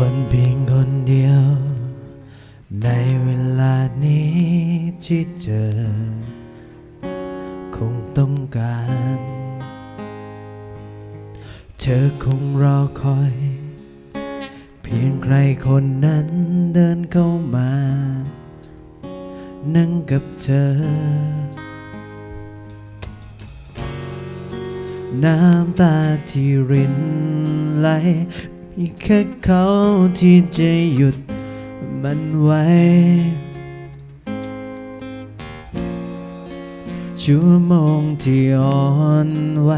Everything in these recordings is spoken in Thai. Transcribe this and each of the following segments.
คนเพียงคนเดียว ในเวลานี้ที่เจอ คงต้องการ เธอคงรอคอย เพียงใครคนนั้นเดินเข้ามา นั่งกับเธอ น้ำตาที่รินไหล แค่เขาที่จะหยุดมันไว้ ชั่วโมงที่อ่อนไหว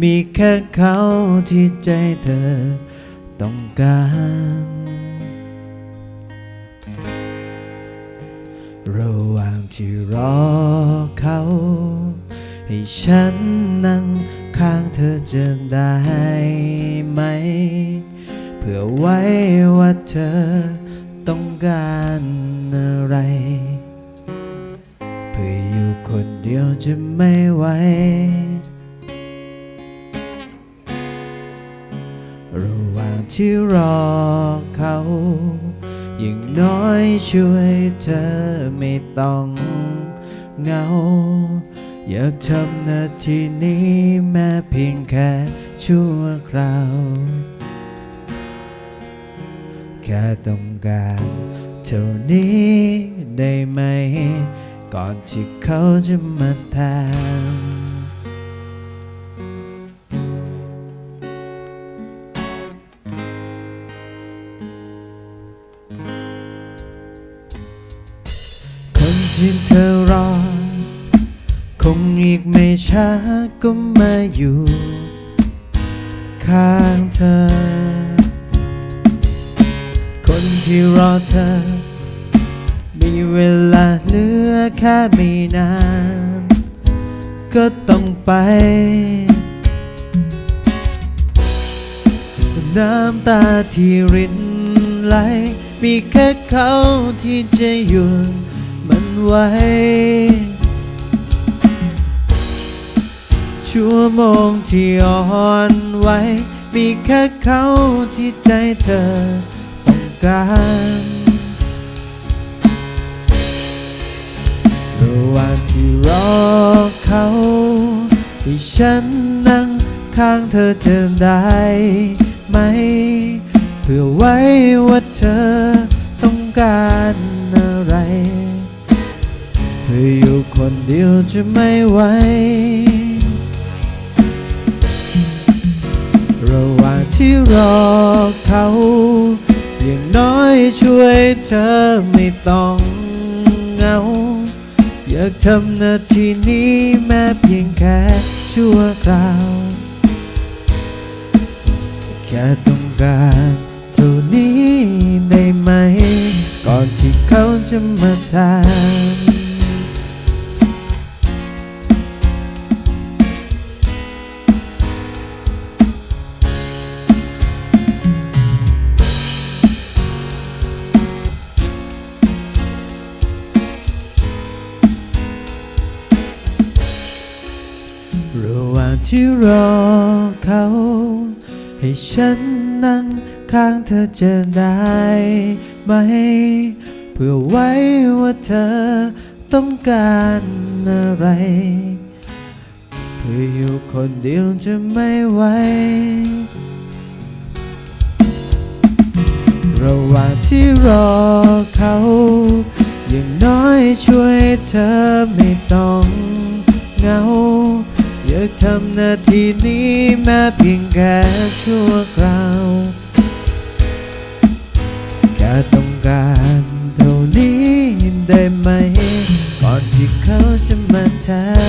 มีแค่เขาที่ใจเธอต้องการ ระหว่างที่รอเขา ให้ฉันนั่งข้างเธอจะได้ไหม เพื่อไว้ว่าเธอต้องการอะไร เพื่ออยู่คนเดียวจะไม่ไหวระหว่างที่รอเขา อย่างน้อยช่วยเธอไม่ต้องเหงา อยากทำนาทีนี้แม้เพียงแค่ชั่วคราว แค่ต้องการเท่านี้ได้ไหม ก่อนที่เขาจะมาแทนคนที่เธอรอ คงอีกไม่ช้าก็มาอยู่ ข้างเธอ ที่รอเธอ มีเวลาเหลือแค่ไม่นาน ก็ต้องไป น้ำตาที่รินไหล มีแค่เขาที่จะหยุดมันไว้ ชั่วโมงที่อ่อนไหว มีแค่เขาที่ใจเธอ การระหว่างที่รอเขาให้ฉันนั่งข้างเธอจะได้ไหม เพื่อไว้ว่าเธอต้องการอะไรเพื่ออยู่คนเดียวจะไม่ไหวระหว่างที่รอเขา อย่างน้อยช่วยเธอไม่ต้องเหงา อยากทำนาทีนี้แม้เพียงแค่ชั่วคราว แค่ต้องการเท่านี้ได้ไหม ก่อนที่เขาจะมาทา ระหว่างที่รอเขา ให้ฉันนั่งข้างเธอจะได้ไหม เพื่อไว้ว่าเธอต้องการอะไร เพื่ออยู่คนเดียวจะไม่ไหวระหว่างที่รอเขา อย่างน้อยช่วยเธอไม่ต้องเหงา อทำนาทีนี้แม้เพียงแค่ชั่วคราวแค่ต้องการเท่านี้ได้ไหม ก่อนที่เขาจะมาแทน